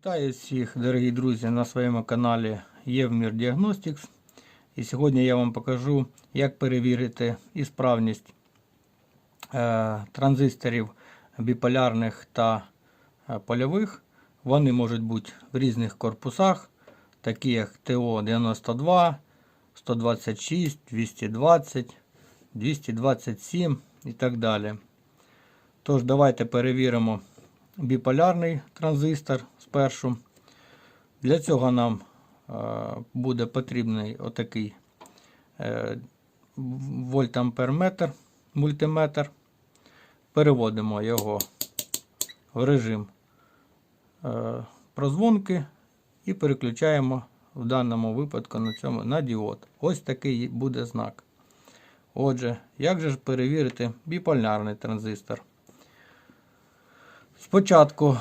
Вітаю всіх, дорогі друзі, на своєму каналі Євмір Діагностикс. І сьогодні я вам покажу, як перевірити ісправність е, транзисторів біполярних та е, польових. Вони можуть бути в різних корпусах, такі як ТО-92, 126, 220, 227 і так далі. Тож, давайте перевіримо біполярний транзистор спершу. Для цього нам е, буде потрібний отакий е, вольтамперметр, мультиметр. Переводимо його в режим е, прозвонки і переключаємо в даному випадку на цьому на діод. Ось такий буде знак. Отже, як же ж перевірити біполярний транзистор? Спочатку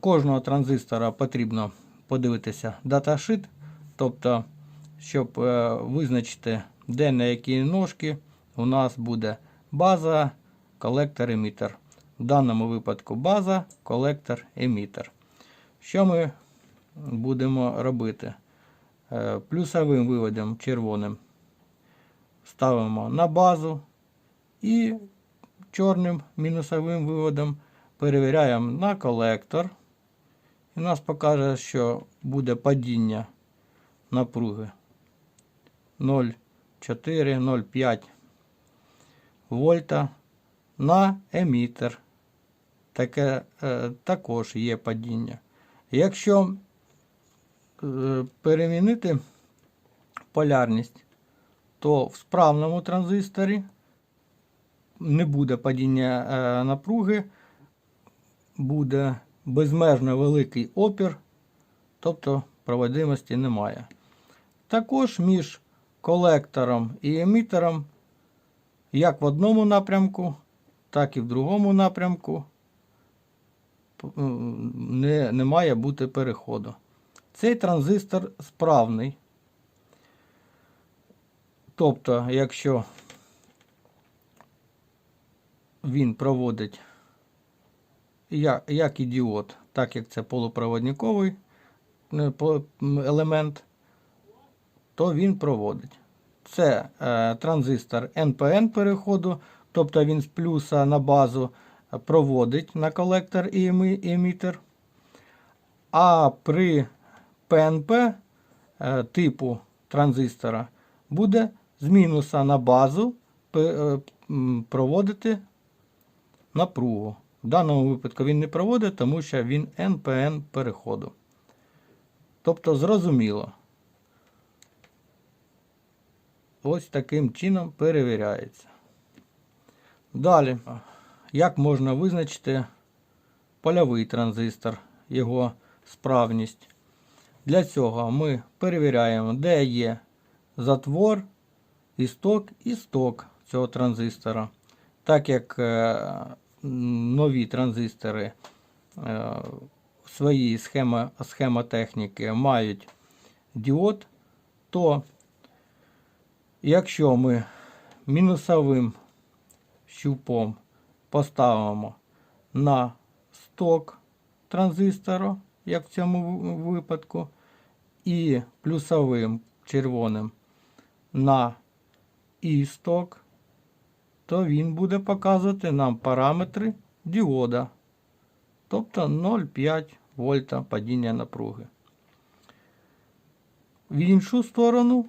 кожного транзистора потрібно подивитися даташит, тобто, щоб е, визначити, де на якій ножки у нас буде база, колектор, емітер. В даному випадку база, колектор, емітер. Що ми будемо робити? Е, Плюсовим виводом червоним ставимо на базу і чорним мінусовим виводом перевіряємо на колектор. І нас покаже, що буде падіння напруги 0,4-0,5 вольта на емітер. Таке е, також є падіння. Якщо е, перемінити полярність, то в справному транзисторі не буде падіння е, напруги буде безмежно великий опір, тобто проводимості немає. Також між колектором і емітером, як в одному напрямку, так і в другому напрямку не, не має бути переходу. Цей транзистор справний. Тобто, якщо він проводить як, і діод, так як це полупроводниковий е, елемент, то він проводить. Це е, транзистор NPN переходу, тобто він з плюса на базу проводить на колектор і емітер. А при ПНП е, типу транзистора буде з мінуса на базу е, проводити напругу. В даному випадку він не проводить, тому що він NPN переходу. Тобто, зрозуміло. Ось таким чином перевіряється. Далі, як можна визначити польовий транзистор, його справність. Для цього ми перевіряємо, де є затвор, істок і сток цього транзистора. Так як е, нові транзистори е, своєї схеми, схемотехніки мають діод, то якщо ми мінусовим щупом поставимо на сток транзистора, як в цьому випадку, і плюсовим червоним на істок, то він буде показувати нам параметри діода. Тобто 0,5 вольта падіння напруги. В іншу сторону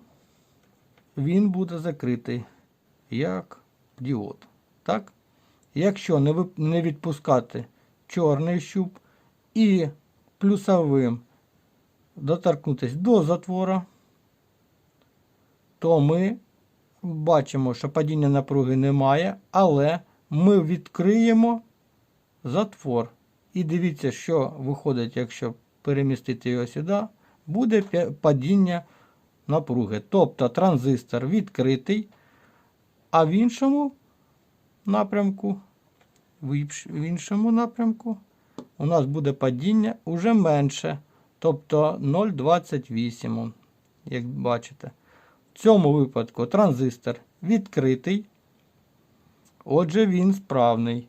він буде закритий як діод. Так? Якщо не відпускати чорний щуп і плюсовим доторкнутися до затвора, то ми бачимо, що падіння напруги немає, але ми відкриємо затвор. І дивіться, що виходить, якщо перемістити його сюди, буде падіння напруги. Тобто транзистор відкритий, а в іншому напрямку, в іншому напрямку у нас буде падіння уже менше. Тобто 0,28, як бачите. В цьому випадку транзистор відкритий, отже, він справний.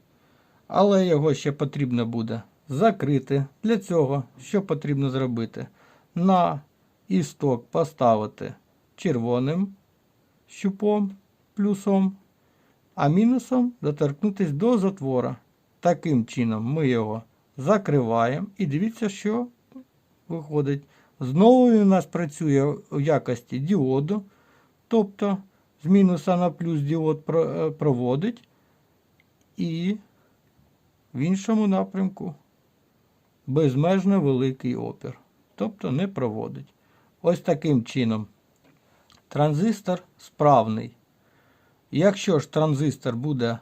Але його ще потрібно буде закрити. Для цього що потрібно зробити? На істок поставити червоним щупом, плюсом, а мінусом доторкнутися до затвора. Таким чином ми його закриваємо і дивіться, що виходить. Знову він у нас працює в якості діоду, тобто з мінуса на плюс діод е, проводить і в іншому напрямку безмежно великий опір, тобто не проводить. Ось таким чином транзистор справний. Якщо ж транзистор буде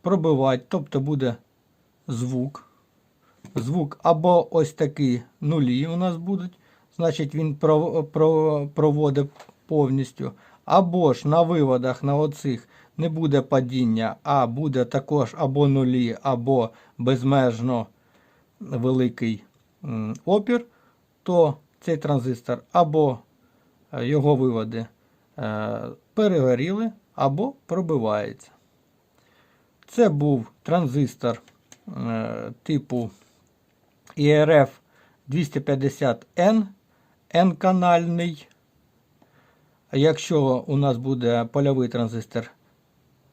пробивати, тобто буде звук, звук або ось такі нулі у нас будуть, значить він про- про- проводить повністю, або ж на виводах на оцих не буде падіння, а буде також або нулі, або безмежно великий опір, то цей транзистор або е, його виводи е, перегоріли, або пробивається. Це був транзистор е, типу IRF 250N, N-канальний. Якщо у нас буде польовий транзистор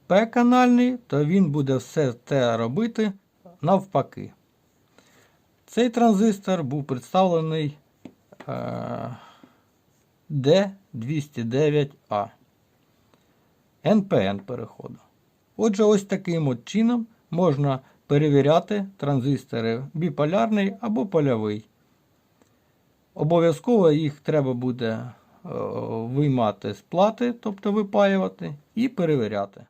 P-канальний, то він буде все це робити навпаки. Цей транзистор був представлений е, D209A. NPN переходу. Отже, ось таким от чином можна перевіряти транзистори біполярний або польовий. Обов'язково їх треба буде е, виймати з плати, тобто випаювати, і перевіряти.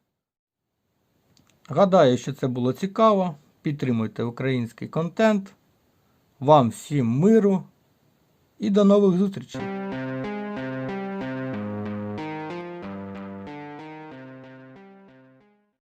Гадаю, що це було цікаво. Підтримуйте український контент. Вам всім миру і до нових зустрічей!